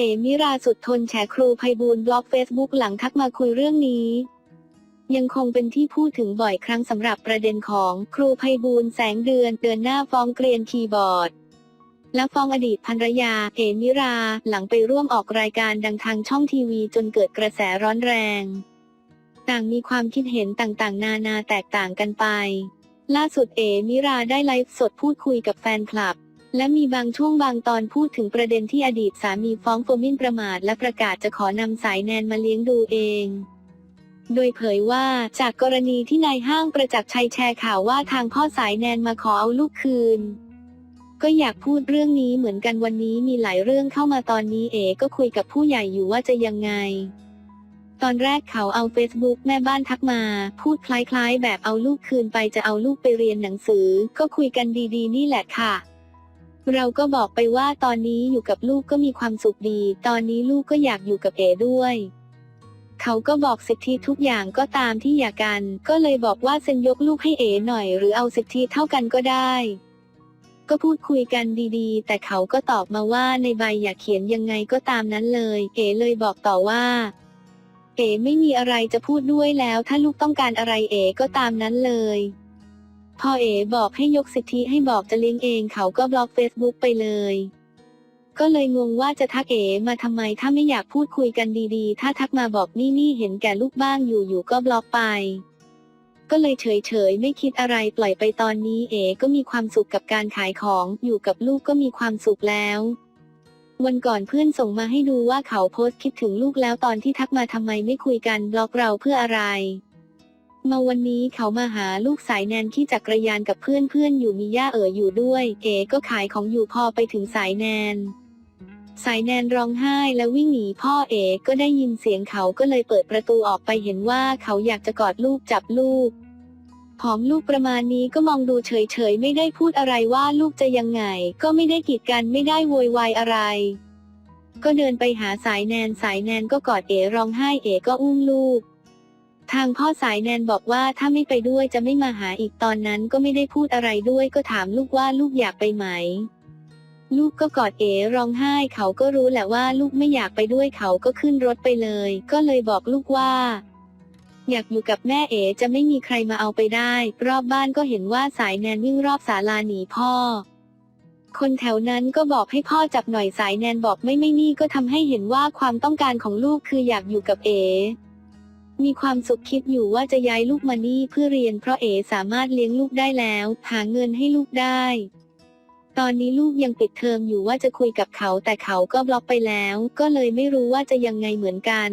เอมิราสุดทนแฉครูไพบูลบล็อกเฟซบุ๊กหลังทักมาคุยเรื่องนี้ ยังคงเป็นที่พูดถึงบ่อยครั้งสำหรับประเด็นของครูไพบูลแสงเดือนเดินหน้าฟ้องเกรียนคีย์บอร์ด และฟ้องอดีตภรรยาเอมิราหลังไปร่วมออกรายการดังทางช่องทีวีจนเกิดกระแสร้อนแรง ต่างมีความคิดเห็นต่างๆ นานาแตกต่างกันไป ล่าสุดเอมิราได้ไลฟ์สดพูดคุยกับแฟนคลับ และมีบางช่วงบางตอนพูดถึงประเด็นที่อดีตสามีฟ้องโฟมินประมาทและประกาศจะขอนำสายแนนมาเลี้ยงดูเอง โดยเผยว่าจากกรณีที่นายห้างประจักษ์ชัยแชร์ข่าวว่าทางพ่อสายแนนมาขอเอาลูกคืน ก็อยากพูดเรื่องนี้เหมือนกันวันนี้มีหลายเรื่องเข้ามาตอนนี้เอ๋ก็คุยกับผู้ใหญ่อยู่ว่าจะยังไง ตอนแรกเขาเอา Facebook แม่บ้านทักมา พูดคล้ายๆ แบบเอาลูกคืนไปจะเอาลูกไปเรียนหนังสือ ก็คุยกันดีๆ นี่แหละค่ะ เราก็บอกไปว่าตอนนี้อยู่กับลูกก็มีความสุขดี ตอนนี้ลูกก็อยากอยู่กับเอ๋ด้วย เขาก็บอกสิทธิทุกอย่างก็ตามที่อยากกัน ก็เลยบอกว่าเซ็นยกลูกให้เอ๋หน่อย หรือเอาสิทธิเท่ากันก็ได้ ก็พูดคุยกันดีๆ แต่เขาก็ตอบมาว่าในใบอยากเขียนยังไงก็ตามนั้นเลย เอ๋เลยบอกต่อว่าเอ๋ไม่มีอะไรจะพูดด้วยแล้ว ถ้าลูกต้องการอะไรเอ๋ก็ตามนั้นเลย พอเอ๋บอกให้ยกสิทธิให้บอกจะเลี้ยงเองเขาก็บล็อกเฟซบุ๊กไปเลย ก็เลยงงว่าจะทักเอ๋มาทำไมถ้าไม่อยากพูดคุยกันดีๆ ถ้าทักมาบอกนี่นี่เห็นแก่ลูกบ้างอยู่ๆก็บล็อกไป ก็เลยเฉยๆไม่คิดอะไรปล่อยไปตอนนี้เอ๋ก็มีความสุขกับการขายของ อยู่กับลูกก็มีความสุขแล้ววันก่อนเพื่อนส่งมาให้ดูว่าเขาโพสต์คิดถึงลูกแล้วตอนที่ทักมาทำไมไม่คุยกันบล็อกเราเพื่ออะไร มาวันนี้เขามาหาลูกสายแนนขี่จักรยานกับเพื่อนเพื่อนๆอยู่มีย่าเอ๋ออยู่ด้วย เอ๋ก็ขายของอยู่พอไปถึงสายแนน สายแนนร้องไห้และวิ่งหนีพ่อเอ๋ก็ได้ยินเสียงเขาก็เลยเปิดประตูออกไปเห็นว่าเขาอยากจะกอดลูกจับลูกผอมลูกประมาณนี้ก็มองดูเฉยๆ ไม่ได้พูดอะไรว่าลูกจะยังไง ก็ไม่ได้กีดกันไม่ได้โวยวายอะไร ก็เดินไปหาสายแนนสายแนนก็กอดเอ๋ร้องไห้เอ๋ก็อุ้มลูก ทางพ่อสายแนนบอกว่าถ้าไม่ไปด้วยจะไม่มาหาอีกตอนนั้นก็ไม่ได้พูดอะไรด้วยก็ถามลูกว่าลูกอยากไปไหม ลูกก็กอดเอ๋ร้องไห้เขาก็รู้แหละว่าลูกไม่อยากไปด้วยเขาก็ขึ้นรถไปเลย ก็เลยบอกลูกว่าอยากอยู่กับแม่เอ๋จะไม่มีใครมาเอาไปได้ รอบบ้านก็เห็นว่าสายแนนวิ่งรอบศาลาหนีพ่อ คนแถวนั้นก็บอกให้พ่อจับหน่อยสายแนนบอกไม่ไม่นี่ก็ทำให้เห็นว่าความต้องการของลูกคืออยากอยู่กับเอ๋ มีความสุขคิดอยู่ว่าจะย้ายลูกมานี่เพื่อเรียนเพราะเอ๋สามารถเลี้ยงลูกได้แล้ว หาเงินให้ลูกได้ ตอนนี้ลูกยังปิดเทอมอยู่ว่าจะคุยกับเขาแต่เขาก็บล็อกไปแล้ว ก็เลยไม่รู้ว่าจะยังไงเหมือนกัน